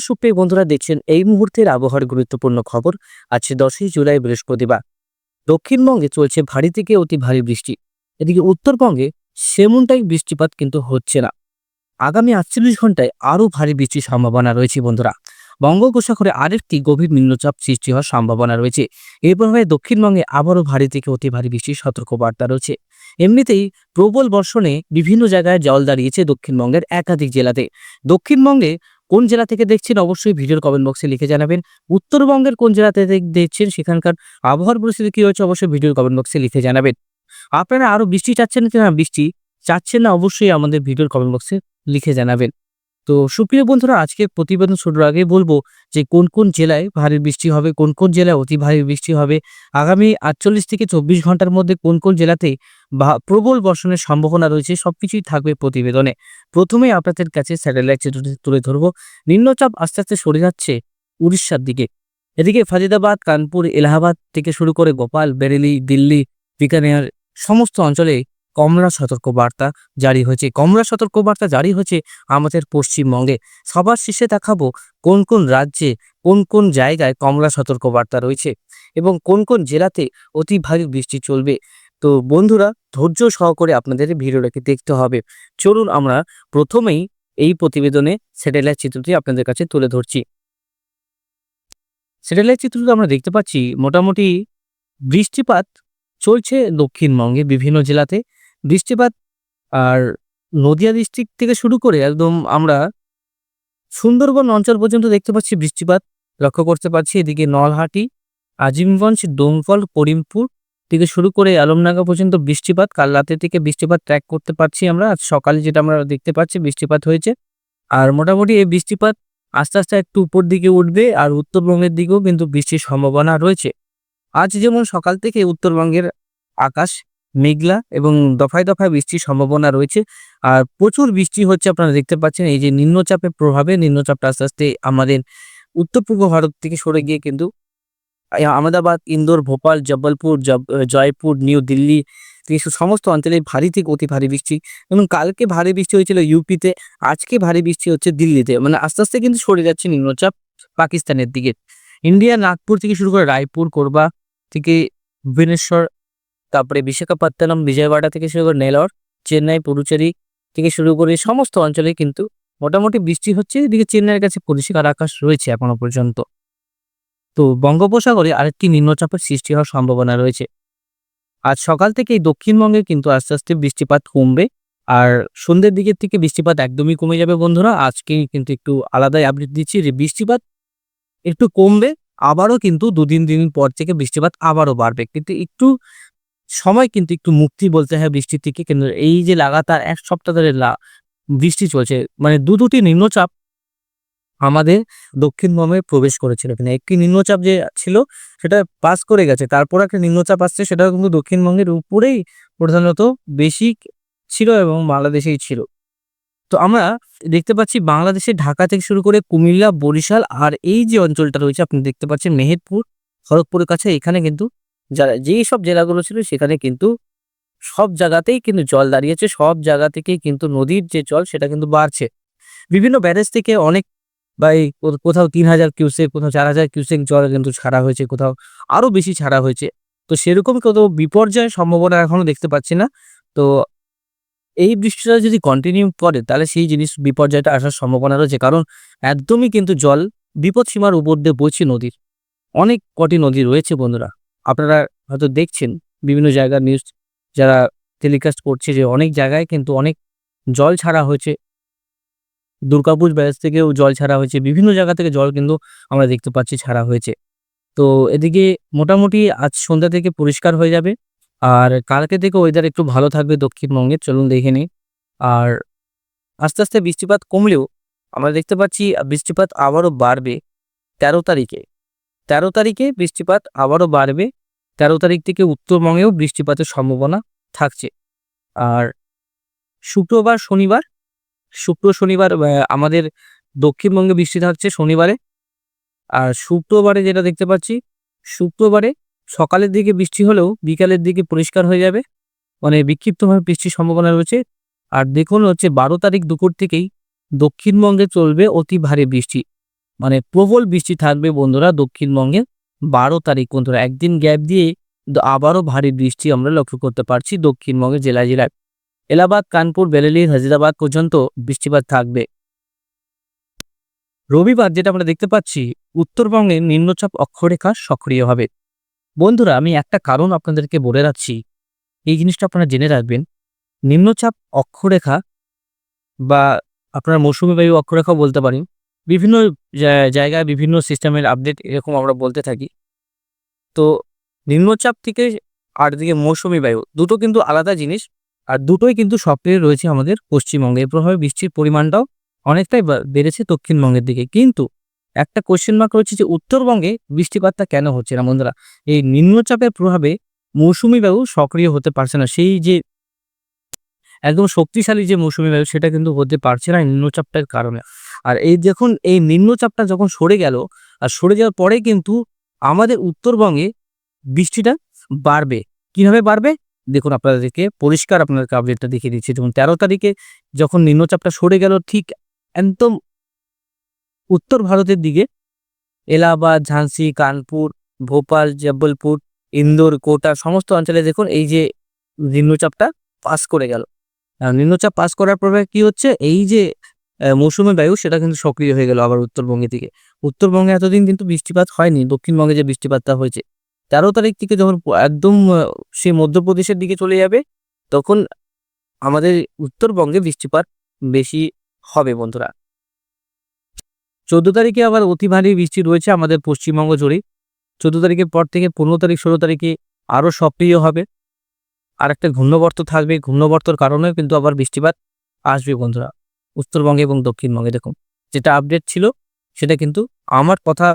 সুপ্রিয় বন্ধুরা, দেখছেন এই মুহূর্তের আবহাওয়ার গুরুত্বপূর্ণ খবর। আছে দশই জুলাই, বৃহস্পতিবার। দক্ষিণবঙ্গে চলছে ভারী থেকে অতি ভারী বৃষ্টি। এদিকে উত্তরবঙ্গে সেমনটাই বৃষ্টিপাত কিন্তু হচ্ছে না। আগামী আটচল্লিশ ঘন্টায় আরও ভারী বৃষ্টির সম্ভাবনা রয়েছে বন্ধুরা। বঙ্গোপসাগরে আরেকটি গভীর নিম্নচাপ সৃষ্টি হওয়ার সম্ভাবনা রয়েছে। এর প্রভাবে দক্ষিণবঙ্গে আবারও ভারী থেকে অতি ভারী বৃষ্টির সতর্কবার্তা রয়েছে। এমনিতেই প্রবল বর্ষণে বিভিন্ন জায়গায় জল দাঁড়িয়েছে দক্ষিণবঙ্গের একাধিক জেলাতে। দক্ষিণবঙ্গে কোন জেলা থেকে দেখছেন অবশ্যই ভিডিওর কমেন্ট বক্সে লিখে জানাবেন। উত্তরবঙ্গের কোন জেলাতে দেখ- দেখছেন সেখানকার আবহাওয়ার পরিস্থিতি কী হয়েছে অবশ্যই ভিডিওর কমেন্ট বক্সে লিখে জানাবেন। আপনারা আরও বৃষ্টি চাচ্ছেন কিনা? বৃষ্টি চাচ্ছেন না অবশ্যই আমাদের ভিডিওর কমেন্ট বক্সে লিখে জানাবেন। তো সুপ্রিয় বন্ধুরা, আজকে প্রতিবেদন শুরুর আগে বলব যে কোন কোন জেলায় ভারী বৃষ্টি হবে, কোন কোন জেলায় অতি ভারী বৃষ্টি হবে, আগামী আটচল্লিশ থেকে চব্বিশ ঘণ্টার মধ্যে কোন কোন জেলাতে প্রবল বর্ষণের সম্ভাবনা রয়েছে সবকিছুই থাকবে প্রতিবেদনে। প্রথমেই আপনাদের কাছে স্যাটেলাইট চিত্রটি তুলে ধরবো। নিম্নচাপ আস্তে আস্তে সরে যাচ্ছে উড়িষ্যার দিকে। এদিকে ফাজিদাবাদ কানপুর, এলাহাবাদ থেকে শুরু করে গোপাল, বেরেলি, দিল্লি, বিকানের সমস্ত অঞ্চলে কমলা সতর্ক বার্তা জারি হয়েছে। কমলা সতর্ক বার্তা জারি হয়েছে আমাদের পশ্চিমবঙ্গে। সবার শেষে দেখাবো কোন কোন রাজ্যে কোন কোন জায়গায় কমলা সতর্ক বার্তা রয়েছে এবং কোন কোন জেলাতে অতি ভারী বৃষ্টি চলবে। তো বন্ধুরা, ধৈর্য সহকারে আপনাদের ভিডিওটাকে দেখতে হবে। চলুন আমরা প্রথমেই এই প্রতিবেদনে স্যাটেলাইট চিত্রটি আপনাদের কাছে তুলে ধরছি। স্যাটেলাইট চিত্রটি আমরা দেখতে পাচ্ছি মোটামুটি বৃষ্টিপাত চলছে দক্ষিণবঙ্গে বিভিন্ন জেলাতে। বৃষ্টিপাত আর নদিয়া ডিস্ট্রিক্ট থেকে শুরু করে একদম আমরা সুন্দরবন অঞ্চল পর্যন্ত দেখতে পাচ্ছি বৃষ্টিপাত। লক্ষ্য করতে পারছি এদিকে নলহাটি, আজিমগঞ্জ ডোমকল করিমপুর থেকে শুরু করে আলমনাগা পর্যন্ত বৃষ্টিপাত। কাল রাতের থেকে বৃষ্টিপাত ট্র্যাক করতে পারছি আমরা। আজ সকালে যেটা আমরা দেখতে পাচ্ছি বৃষ্টিপাত হয়েছে। আর মোটামুটি এই বৃষ্টিপাত আস্তে আস্তে একটু উপর দিকে উঠবে আর উত্তরবঙ্গের দিকেও কিন্তু বৃষ্টির সম্ভাবনা রয়েছে। আজ যেমন সকাল থেকে উত্তরবঙ্গের আকাশ মেঘলা এবং দফায় দফায় বৃষ্টির সম্ভাবনা রয়েছে। আর প্রচুর বৃষ্টি হচ্ছে আপনারা দেখতে পাচ্ছেন, এই যে নিম্নচাপের প্রভাবে নিম্নচাপটা আস্তে আস্তে আমাদের উত্তর পূর্ব ভারত থেকে সরে গিয়ে কিন্তু আহমেদাবাদ, ইন্দোর, ভোপাল জব্বলপুর জব- জয়পুর, নিউ দিল্লি সু- সমস্ত অঞ্চলে ভারী থেকে অতি ভারী বৃষ্টি। এবং কালকে ভারী বৃষ্টি হয়েছিল ইউপিতে, আজকে ভারী বৃষ্টি হচ্ছে দিল্লিতে। মানে আস্তে আস্তে কিন্তু সরে যাচ্ছে নিম্নচাপ পাকিস্তানের দিকে। ইন্ডিয়া, নাগপুর থেকে শুরু করে রায়পুর, কোরবা থেকে ভুবনেশ্বর তারপরে বিশাখাপত্তনম, বিজয়ওয়াড়া থেকে শুরু করে নেলর, চেন্নাই পুরুচেরি থেকে শুরু করে সমস্ত অঞ্চলে কিন্তু মোটামুটি বৃষ্টি হচ্ছে। এদিকে চেন্নাইয়ের কাছে পরিষ্কার আকাশ রয়েছে এখনও পর্যন্ত। তো বঙ্গোপসাগরে আরেকটি নিম্নচাপের সৃষ্টি হওয়ার সম্ভাবনা রয়েছে। আজ সকাল থেকেই দক্ষিণবঙ্গে কিন্তু আস্তে আস্তে বৃষ্টিপাত কমবে। আর সন্ধ্যের দিকের থেকে বৃষ্টিপাত একদমই কমে যাবে বন্ধুরা। আজকে কিন্তু একটু আলাদাই আপডেট দিচ্ছি যে বৃষ্টিপাত একটু কমবে, আবারও কিন্তু দুদিন দিন পর থেকে বৃষ্টিপাত আবারও বাড়বে। কিন্তু একটু সময় কিন্তু একটু মুক্তি বলতে হয় বৃষ্টির থেকে কিন্তু এই যে লাগাতার এক সপ্তাহ ধরে বৃষ্টি চলছে মানে দু দুটি নিম্নচাপ আমাদের দক্ষিণবঙ্গে প্রবেশ করেছিল। কিন্তু একটি নিম্নচাপ যে ছিল, সেটা পাস করে গেছে। তারপর একটা নিম্নচাপ আসছে, সেটাও কিন্তু দক্ষিণবঙ্গের উপরেই প্রধানত বেশি ছিল এবং বাংলাদেশেই ছিল। তো আমরা দেখতে পাচ্ছি বাংলাদেশে ঢাকা থেকে শুরু করে কুমিল্লা, বরিশাল আর এই যে অঞ্চলটা রয়েছে, আপনি দেখতে পাচ্ছেন মেহেরপুর, খড়গপুরের কাছে এখানে কিন্তু যারা, যেই সব জেলাগুলো ছিল সেখানে কিন্তু সব জায়গাতেই কিন্তু জল দাঁড়িয়েছে, সব জায়গা থেকেই কিন্তু নদীর যে জল সেটা কিন্তু বাড়ছে। বিভিন্ন ব্যারেজ থেকে অনেক বা কোথাও তিন হাজার কিউসেক, কোথাও চার হাজার কিউসেক জল কিন্তু ছাড়া হয়েছে, কোথাও আরও বেশি ছাড়া হয়েছে। তো সেরকম কোথাও বিপর্যয়ের সম্ভাবনা এখনও দেখতে পাচ্ছি না। তো এই বৃষ্টিটা যদি কন্টিনিউ করে, তাহলে সেই জিনিস, বিপর্যয়টা আসার সম্ভাবনা রয়েছে। কারণ একদমই কিন্তু জল বিপদ সীমার উপর দিয়ে বইছে নদীর। অনেক কটি নদী রয়েছে, বন্ধুরা। আপনারা হয়তো দেখছেন বিভিন্ন জায়গার নিউজ যারা টেলিকাস্ট করছে যে অনেক জায়গায় কিন্তু অনেক জল ছাড়া হয়েছে। দুর্গাপুর ব্যারেজ থেকেও জল ছাড়া হয়েছে, বিভিন্ন জায়গা থেকে জল কিন্তু আমরা দেখতে পাচ্ছি ছাড়া হয়েছে। তো এদিকে মোটামুটি আজ সন্ধ্যা থেকে পরিষ্কার হয়ে যাবে, আর কালকে থেকে ওয়েদার একটু ভালো থাকবে দক্ষিণবঙ্গে, চলুন দেখে নিই। আর আস্তে আস্তে বৃষ্টিপাত কমলেও আমরা দেখতে পাচ্ছি বৃষ্টিপাত আবারও বাড়বে তেরো তারিখে। তেরো তারিখে বৃষ্টিপাত আবারও বাড়বে। তেরো তারিখ থেকে উত্তরবঙ্গেও বৃষ্টিপাতের সম্ভাবনা থাকছে। আর শুক্রবার, শনিবার, শুক্র, শনিবার আমাদের দক্ষিণবঙ্গে বৃষ্টি থাকছে শনিবারে। আর শুক্রবারে যেটা দেখতে পাচ্ছি, শুক্রবারে সকালের দিকে বৃষ্টি হলেও বিকালের দিকে পরিষ্কার হয়ে যাবে। মানে বিক্ষিপ্তভাবে বৃষ্টির সম্ভাবনা রয়েছে। আর দেখুন হচ্ছে বারো তারিখ দুপুর থেকেই দক্ষিণবঙ্গে চলবে অতি ভারী বৃষ্টি। মানে প্রবল বৃষ্টি থাকবে বন্ধুরা দক্ষিণবঙ্গে বারো তারিখ বন্ধুরা। একদিন গ্যাপ দিয়ে আবারও ভারী বৃষ্টি আমরা লক্ষ্য করতে পারছি দক্ষিণবঙ্গের জেলা জেলায়। এলাহাবাদ, কানপুর, বেরেলি হাজিরাবাদ পর্যন্ত বৃষ্টিপাত থাকবে। রবিবার যেটা আমরা দেখতে পাচ্ছি, উত্তরবঙ্গে নিম্নচাপ অক্ষরেখা সক্রিয় হবে বন্ধুরা আমি একটা কারণ আপনাদেরকে বলে রাখছি, এই জিনিসটা আপনারা জেনে রাখবেন। নিম্নচাপ অক্ষরেখা বা আপনার মৌসুমী বায়ু অক্ষরেখাও বলতে পারেন বিভিন্ন জায়গায় বিভিন্ন সিস্টেমের আপডেট এরকম আমরা বলতে থাকি। তো নিম্নচাপ থেকে আর দিকে মৌসুমী বায়ু, দুটো কিন্তু আলাদা জিনিস আর দুটোই কিন্তু সক্রিয় রয়েছে আমাদের পশ্চিমবঙ্গে। এর প্রভাবে বৃষ্টির পরিমাণটাও অনেকটাই বেড়েছে দক্ষিণবঙ্গের দিকে। কিন্তু একটা কোশ্চেন মার্ক রয়েছে যে উত্তরবঙ্গে বৃষ্টিপাতটা কেন হচ্ছে না বন্ধুরা? এই নিম্নচাপের প্রভাবে মৌসুমি বায়ু সক্রিয় হতে পারছে না। সেই যে একদম শক্তিশালী যে মৌসুমি বায়ু, সেটা কিন্তু হতে পারছে না নিম্নচাপটার কারণে। আর এই দেখুন, এই নিম্নচাপটা যখন সরে গেল, আর সরে যাওয়ার পরে কিন্তু আমাদের উত্তরবঙ্গে বৃষ্টিটা বাড়বে। কীভাবে বাড়বে? দেখুন, আপনাদেরকে পরিষ্কার আপনাদেরকে আপডেটটা দেখিয়ে দিচ্ছি। যেমন তেরো তারিখে যখন নিম্নচাপটা সরে গেল, ঠিক একদম উত্তর ভারতের দিকে, এলাহাবাদ, ঝাঁসি, কানপুর, ভোপাল জব্বলপুর ইন্দোর, কোটা, সমস্ত অঞ্চলে দেখুন, এই যে নিম্নচাপটা পাস করে গেল। নিম্নচাপ পাস করার প্রভাবে কি হচ্ছে? এই যে মৌসুমি বায়ু, সেটা কিন্তু সক্রিয় হয়ে গেল আবার উত্তরবঙ্গে থেকে উত্তরবঙ্গে এতদিন কিন্তু বৃষ্টিপাত হয়নি, দক্ষিণবঙ্গে যে বৃষ্টিপাতটা হয়েছে। তেরো তারিখ থেকে যখন একদম সে মধ্যপ্রদেশের দিকে চলে যাবে, তখন আমাদের উত্তরবঙ্গে বৃষ্টিপাত বেশি হবে বন্ধুরা। চোদ্দ তারিখে আবার অতি ভারী বৃষ্টি রয়েছে আমাদের পশ্চিমবঙ্গ জুড়ে। চোদ্দ তারিখের পর থেকে পনেরো তারিখ, ষোলো তারিখে আরও সক্রিয় হবে। আর একটা ঘূর্ণবর্ত থাকবে। ঘূর্ণবর্তর কারণেও কিন্তু আবার বৃষ্টিপাত আসবে বন্ধুরা। উত্তরবঙ্গে এবং দক্ষিণবঙ্গে দেখুন, যেটা আপডেট ছিল, সেটা কিন্তু আমার কথা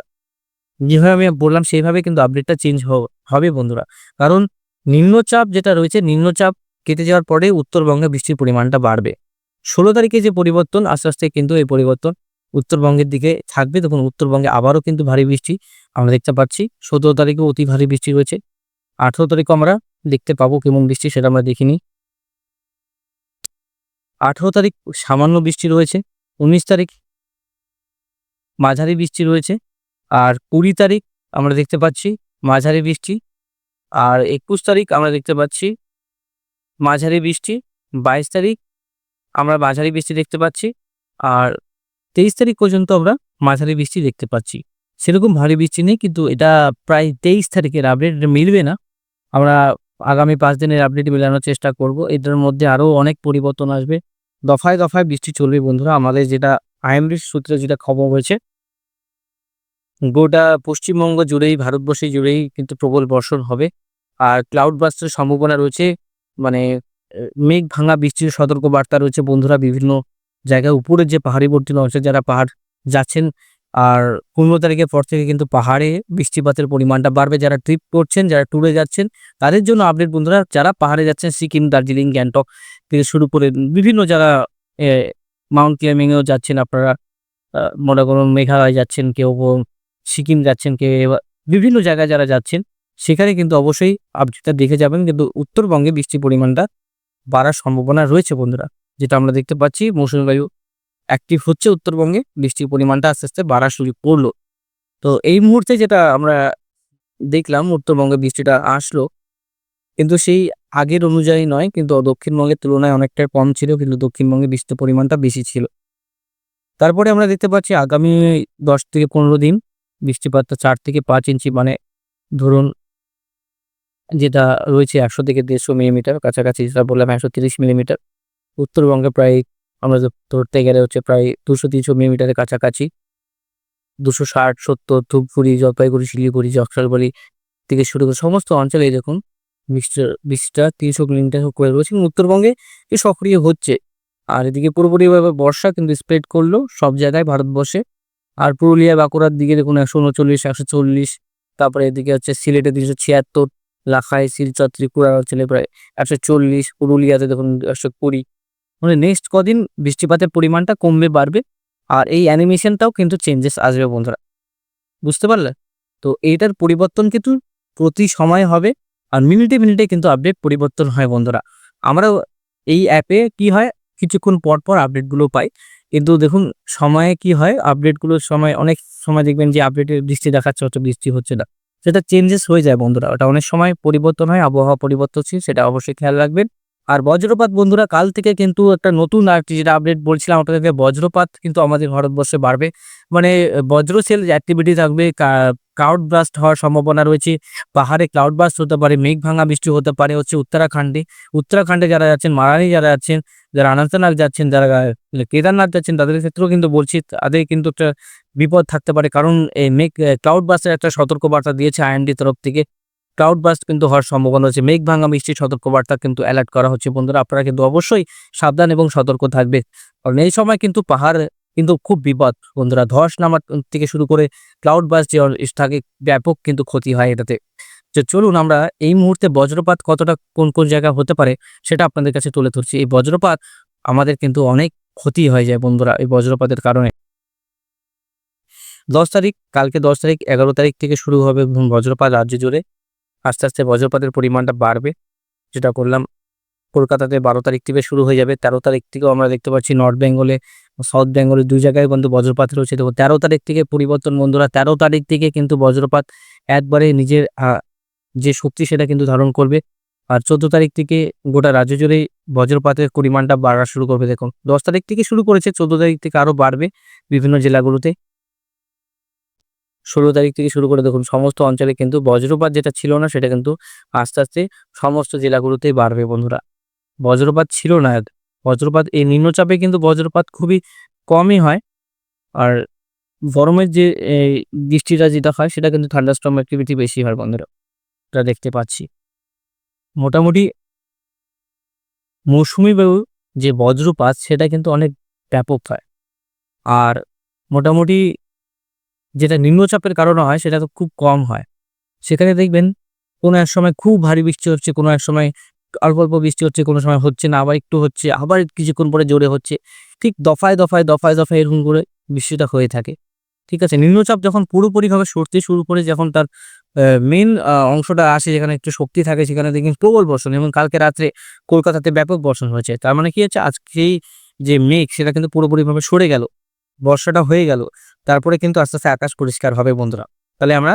যেভাবে আমি বললাম, সেইভাবে কিন্তু আপডেটটা চেঞ্জ হবে বন্ধুরা। কারণ নিম্নচাপ যেটা রয়েছে, নিম্নচাপ কেটে যাওয়ার পরে উত্তরবঙ্গে বৃষ্টির পরিমাণটা বাড়বে। ষোলো তারিখে যে পরিবর্তন, আস্তে আস্তে কিন্তু এই পরিবর্তন উত্তরবঙ্গের দিকে থাকবে। তখন উত্তরবঙ্গে আবারও কিন্তু ভারী বৃষ্টি, আমরা দেখতে পাচ্ছি, সতেরো তারিখেও অতি ভারী বৃষ্টি রয়েছে। আঠেরো তারিখও আমরা দেখতে পাবো কেমন বৃষ্টি সেটা আমরা দেখিনি। আঠেরো তারিখ সামান্য বৃষ্টি রয়েছে, উনিশ তারিখ মাঝারি বৃষ্টি রয়েছে, আর কুড়ি তারিখ আমরা দেখতে পাচ্ছি মাঝারি বৃষ্টি, আর একুশ তারিখ আমরা দেখতে পাচ্ছি মাঝারি বৃষ্টি, বাইশ তারিখ আমরা মাঝারি বৃষ্টি দেখতে পাচ্ছি, আর তেইশ তারিখ পর্যন্ত আমরা মাঝারি বৃষ্টি দেখতে পাচ্ছি। সেরকম ভারী বৃষ্টি নেই, কিন্তু এটা প্রায় তেইশ তারিখের আপডেট মিলবে না। আমরা আগামী পাঁচ দিনের আপডেট মেলানোর চেষ্টা করব। এটার মধ্যে আরও অনেক পরিবর্তন আসবে। দফায় দফায় বৃষ্টি চলবে বন্ধুরা। আমাদের যেটা আইএমডির সূত্রে যেটা খবর হয়েছে, গোটা পশ্চিমবঙ্গ জুড়েই, ভারতবর্ষে জুড়েই কিন্তু প্রবল বর্ষণ হবে। আর ক্লাউড বাস্টের সম্ভাবনা রয়েছে মানে মেঘ ভাঙা বৃষ্টির সতর্ক বার্তা রয়েছে বন্ধুরা বিভিন্ন জায়গায়। উপরের যে পাহাড়িবর্তী অঞ্চলে যারা পাহাড় যাচ্ছেন আর পনেরো তারিখের পর থেকে কিন্তু পাহাড়ে বৃষ্টিপাতের পরিমাণটা বাড়বে। যারা ট্রিপ করছেন, যারা ট্যুরে যাচ্ছেন, তাদের জন্য আপডেট বন্ধুরা, যারা পাহাড়ে যাচ্ছেন, সিকিম, দার্জিলিং, গ্যাংটক থেকে শুরু করে বিভিন্ন যারা মাউন্ট ক্লাইম্বিংয়েও যাচ্ছেন, আপনারা মনে করুন মেঘালয় যাচ্ছেন, কেউ সিকিম যাচ্ছেন, কেউ বিভিন্ন জায়গায় যারা যাচ্ছেন, সেখানে কিন্তু অবশ্যই আপডেটটা দেখে যাবেন। কিন্তু উত্তরবঙ্গে বৃষ্টির পরিমাণটা বাড়ার সম্ভাবনা রয়েছে বন্ধুরা, যেটা আমরা দেখতে পাচ্ছি। মৌসুমী বায়ু অ্যাক্টিভ হচ্ছে উত্তরবঙ্গে, বৃষ্টির পরিমাণটা আস্তে আস্তে বাড়া শুরু করল তো এই মুহূর্তে যেটা আমরা দেখলাম উত্তরবঙ্গে বৃষ্টিটা আসলো, কিন্তু সেই আগের অনুযায়ী নয়, কিন্তু দক্ষিণবঙ্গের তুলনায় অনেকটাই কম ছিল, কিন্তু দক্ষিণবঙ্গে বৃষ্টির পরিমাণটা বেশি ছিল। তারপরে আমরা দেখতে পাচ্ছি আগামী দশ থেকে পনেরো দিন বৃষ্টিপাতটা চার থেকে পাঁচ ইঞ্চি মানে ধরুন যেটা রয়েছে একশো থেকে দেড়শো মিলিমিটার, কাছাকাছি যেটা বললাম একশো তিরিশ মিলিমিটার। উত্তরবঙ্গে প্রায় আমরা ধরতে গেলে হচ্ছে প্রায় দুশো তিনশো মিলিমিটারের কাছাকাছি। দুশো ষাট, সত্তর, ধূপগুড়ি, জলপাইগুড়ি, শিলিগুড়ি জলপাইগুড়ি থেকে শুরু করে সমস্ত অঞ্চলে দেখুন বৃষ্টির বৃষ্টিটা তিনশো মিলিমিটার করে রয়েছে এবং উত্তরবঙ্গে এ সক্রিয় হচ্ছে। আর এদিকে পুরোপুরিভাবে বর্ষা কিন্তু স্প্রেড করল সব জায়গায় ভারতবর্ষে। আর পুরুলিয়া, বাঁকুড়ার দিকে দেখুন একশো উনচল্লিশ, একশো চল্লিশ, তারপরে এদিকে হচ্ছে সিলেটে তিনশো ছিয়াত্তর লাখাই শিলচর, ত্রিপুরা অঞ্চলে প্রায় একশো চল্লিশ, পুরুলিয়াতে দেখুন একশো কুড়ি। মানে নেক্সট কদিন বৃষ্টিপাতের পরিমাণটা কমবে, বাড়বে, আর এই অ্যানিমেশনটাও কিন্তু চেঞ্জেস আসবে বন্ধুরা। বুঝতে পারলে? তো এইটার পরিবর্তন কিন্তু প্রতি সময় হবে, আর মিনিটে মিনিটে কিন্তু আপডেট পরিবর্তন হয় বন্ধুরা। আমরা এই অ্যাপে কি হয়, কিছুক্ষণ পর পর আপডেটগুলো পাই। কিন্তু দেখুন, সময়ে কি হয় আপডেটগুলোর সময়, অনেক সময় দেখবেন যে আপডেটে বৃষ্টি দেখাচ্ছে হচ্ছে বৃষ্টি হচ্ছে না। সেটা চেঞ্জেস হয়ে যায় বন্ধুরা। ওটা অনেক সময় পরিবর্তন হয়, আবহাওয়া পরিবর্তনশীল, সেটা অবশ্যই খেয়াল রাখবেন। আর বজ্রপাত বন্ধুরা, কাল থেকে কিন্তু একটা নতুন আর কি যেটা আপডেট বলছিলাম ওটা থেকে বজ্রপাত কিন্তু আমাদের ভারতবর্ষে বাড়বে। মানে বজ্র সেল অ্যাক্টিভিটি থাকবে ক্লাউড ব্লাস্ট হওয়ার সম্ভাবনা রয়েছে। পাহাড়ে ক্লাউড ব্লাস্ট হতে পারে, মেঘ ভাঙা বৃষ্টি হতে পারে, হচ্ছে উত্তরাখণ্ডে। উত্তরাখণ্ডে যারা যাচ্ছেন মারানি যারা যাচ্ছেন, যারা অনন্তনাগ যাচ্ছেন, যারা কেদারনাথ যাচ্ছেন, তাদের ক্ষেত্রেও কিন্তু বলছি, তাদের কিন্তু একটা বিপদ থাকতে পারে। কারণ এই মেঘ ক্লাউড ব্লাস্টের একটা সতর্কবার্তা দিয়েছে আইএনডি তরফ থেকে। ক্লাউড বাস্ট কিন্তু হওয়ার সম্ভাবনা রয়েছে। মেঘ ভাঙা বৃষ্টির সতর্কবার্তা কিন্তু অ্যালার্ট করা হচ্ছে। বন্ধুরা, আপনারা কিন্তু অবশ্যই সাবধান এবং সতর্ক থাকবে। কারণ এই সময় কিন্তু পাহাড় কিন্তু খুব বিপদ। বন্ধুরা, ধস নামার থেকে শুরু করে ক্লাউড বাস যে থাকে, ব্যাপক কিন্তু ক্ষতি হয় এটাতে। যে চলুন আমরা এই মুহূর্তে বজ্রপাত কতটা কোন কোন জায়গা হতে পারে সেটা আপনাদের কাছে তুলে ধরছি। এই বজ্রপাত আমাদের কিন্তু অনেক ক্ষতি হয়ে যায় বন্ধুরা এই বজ্রপাতের কারণে। দশ তারিখ, কালকে দশ তারিখ, এগারো তারিখ থেকে শুরু হবে বজ্রপাত রাজ্য জুড়ে। আস্তে আস্তে বজ্রপাতের পরিমাণটা বাড়বে, যেটা করলাম। কলকাতাতে বারো তারিখ থেকে শুরু হয়ে যাবে। তেরো তারিখ থেকেও আমরা দেখতে পাচ্ছি নর্থ বেঙ্গলে, সাউথ বেঙ্গলে দুই জায়গায় কিন্তু বজ্রপাত রয়েছে। দেখো, তেরো তারিখ থেকে পরিবর্তন বন্ধুরা, তেরো তারিখ থেকে কিন্তু বজ্রপাত একবারে নিজের যে শক্তি সেটা কিন্তু ধারণ করবে। আর চোদ্দ তারিখ থেকে গোটা রাজ্য জুড়েই বজ্রপাতের পরিমাণটা বাড়া শুরু করবে। দেখুন দশ তারিখ থেকে শুরু করেছে, চোদ্দ তারিখ থেকে আরও বাড়বে বিভিন্ন জেলাগুলোতে। ষোলো তারিখ থেকে শুরু করে দেখুন, সমস্ত অঞ্চলে কিন্তু বজ্রপাত যেটা ছিল না, সেটা কিন্তু আস্তে আস্তে সমস্ত জেলাগুলোতেই বাড়বে বন্ধুরা। বজ্রপাত ছিল না বজ্রপাত, এই নিম্নচাপে কিন্তু বজ্রপাত খুবই কমই হয়। আর গরমের যে বৃষ্টিটা যেটা হয়, সেটা কিন্তু থান্ডারস্টর্ম অ্যাক্টিভিটি বেশি হয় বন্ধুরা এটা দেখতে পাচ্ছি। মোটামুটি মৌসুমি বায়ু যে বজ্রপাত, সেটা কিন্তু অনেক ব্যাপক হয়। আর মোটামুটি যেটা নিম্নচাপের কারণে হয়, সেটা তো খুব কম হয়। সেখানে দেখবেন, কোনো এক সময় খুব ভারী বৃষ্টি হচ্ছে, কোনো এক সময় অল্প অল্প বৃষ্টি হচ্ছে, কোনো সময় হচ্ছে না, আবার একটু হচ্ছে, আবার কিছুক্ষণ পরে জোরে হচ্ছে। ঠিক দফায় দফায় দফায় দফায় এরকম করে বৃষ্টিটা হয়ে থাকে। ঠিক আছে, নিম্নচাপ যখন পুরোপুরিভাবে সরতে শুরু করে, যখন তার মেন অংশটা আসে, যেখানে একটু শক্তি থাকে, সেখানে দেখবেন প্রবল বর্ষণ এবং কালকে রাত্রে কলকাতাতে ব্যাপক বর্ষণ হয়েছে। তার মানে কি হচ্ছে, আজকেই যে মেঘ, সেটা কিন্তু পুরোপুরিভাবে সরে গেল। বর্ষাটা হয়ে গেল, তারপরে কিন্তু আস্তে আস্তে আকাশ পরিষ্কার হবে বন্ধুরা। তাহলে আমরা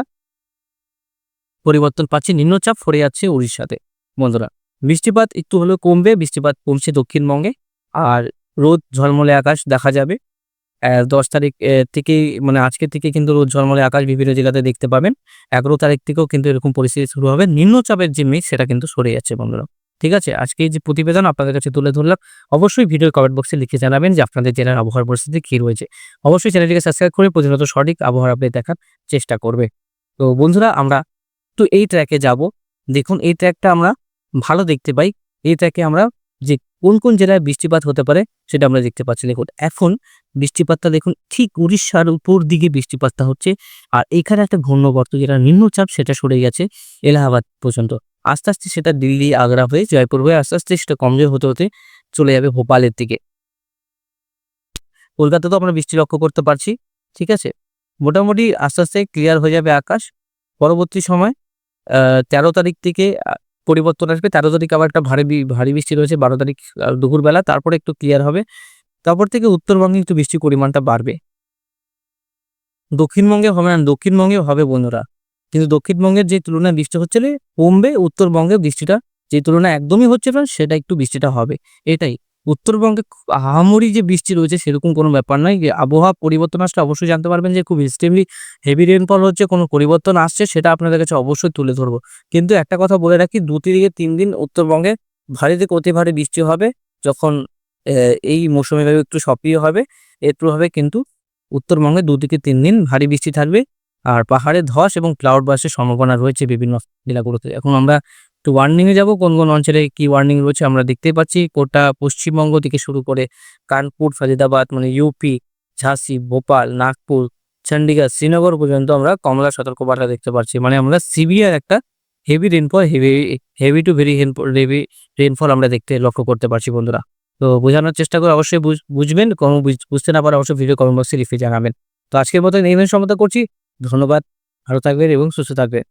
পরিবর্তন পাচ্ছি, নিম্নচাপ ফরে যাচ্ছে উড়িষ্যাতে বন্ধুরা। বৃষ্টিপাত একটু হলেও কমবে, বৃষ্টিপাত কমছে দক্ষিণবঙ্গে। আর রোদ ঝলমলে আকাশ দেখা যাবে। দশ তারিখ থেকেই মানে আজকে থেকে কিন্তু রোদ ঝলমলে আকাশ বিভিন্ন জেলাতে দেখতে পাবেন। এগারো তারিখ থেকেও কিন্তু এরকম পরিস্থিতি শুরু হবে। নিম্নচাপের যে মেঘ, সেটা কিন্তু সরে যাচ্ছে বন্ধুরা। ঠিক আছে? আজকে যে প্রতিবেদন আপনাদের কাছে তুলে ধরলাম, অবশ্যই ভিডিও কমেন্ট বক্সে লিখে জানাবেন যে আপনাদের জেলার আবহাওয়ার পরিস্থিতি কী রয়েছে। অবশ্যই চ্যানেলটিকে সাবস্ক্রাইব করে প্রতিনিয়ত সঠিক আবহাওয়া আপডেট দেখার চেষ্টা করবে। তো বন্ধুরা, আমরা তো এই ট্র্যাকে যাব। দেখুন, এই ট্র্যাকটা আমরা ভালো দেখতে পাই। এই ট্র্যাকে আমরা যে কোন কোন জেলায় বৃষ্টিপাত হতে পারে সেটা আমরা দেখতে পাচ্ছি। দেখুন, এখন বৃষ্টিপাতটা দেখুন, ঠিক উড়িষ্যার উপর দিকে বৃষ্টিপাতটা হচ্ছে। আর এখানে একটা ঘূর্ণবর্ত, যেটা নিম্নচাপ, সেটা সরে গেছে এলাহাবাদ পর্যন্ত। আস্তে আস্তে সেটা দিল্লি, আগ্রা হয়ে জয়পুর হয়ে আস্তে আস্তে সেটা কমজোর হতে হতে চলে যাবে ভোপালের দিকে। কলকাতাতেও আমরা বৃষ্টি লক্ষ্য করতে পারছি, ঠিক আছে? মোটামুটি আস্তে আস্তে ক্লিয়ার হয়ে যাবে আকাশ। পরবর্তী সময় তেরো তারিখ থেকে পরিবর্তন আসবে। তেরো তারিখ আবার একটা ভারী ভারী বৃষ্টি রয়েছে, বারো তারিখ দুপুরবেলা। তারপরে একটু ক্লিয়ার হবে। তারপর থেকে উত্তরবঙ্গে একটু বৃষ্টির পরিমাণটা বাড়বে। দক্ষিণবঙ্গে হবে না দক্ষিণবঙ্গেও হবে বন্ধুরা। কিন্তু দক্ষিণবঙ্গের যে তুলনায় বৃষ্টি হচ্ছে কমবে উত্তরবঙ্গে বৃষ্টিটা যে তুলনায় একদমই হচ্ছে না, সেটা একটু বৃষ্টিটা হবে। এটাই। উত্তরবঙ্গে আহামরি যে বৃষ্টি রয়েছে, সেরকম কোনো ব্যাপার নয়। আবহাওয়া পরিবর্তন আসলে অবশ্যই জানতে পারবেন যে খুব এক্সট্রিমলি হেভি রেনফল হচ্ছে, কোনো পরিবর্তন আসছে, সেটা আপনাদের কাছে অবশ্যই তুলে ধরবো। কিন্তু একটা কথা বলে রাখি, দু থেকে তিন দিন উত্তরবঙ্গে ভারী থেকে অতি ভারী বৃষ্টি হবে, যখন এই মৌসুমি একটু সক্রিয় হবে, এর প্রভাবে কিন্তু উত্তরবঙ্গে দু থেকে তিন দিন ভারী বৃষ্টি থাকবে। আর পাহাড়ে ধস এবং ক্লাউড বাসের সম্ভাবনা রয়েছে বিভিন্ন জেলাগুলোতে। এখন আমরা একটু ওয়ার্নিংয়ে যাব, কোন কোন অঞ্চলে কি ওয়ার্নিং রয়েছে আমরা দেখতে পাচ্ছি। কোটা পশ্চিমবঙ্গ থেকে শুরু করে কানপুর ফরিদাবাদ মানে ইউপি ঝাঁসি, ভোপাল, নাগপুর চণ্ডীগড় শ্রীনগর পর্যন্ত আমরা কমলা সতর্কবার্তা দেখতে পাচ্ছি। মানে আমরা সিভিয়ার একটা heavy rainfall heavy heavy to very rainfall heavy rainfall আমরা দেখতে, লক্ষ্য করতে পারছি বন্ধুরা। তো বোঝানোর চেষ্টা করে অবশ্যই বুঝবেন কোনো বুঝতে না পারে অবশ্যই ভিডিও কমেন্ট বক্সে লিখে জানাবেন। তো আজকের মতো এই সমতা করছি। ধন্যবাদ ভালো থাকবেন এবং সুস্থ থাকবেন।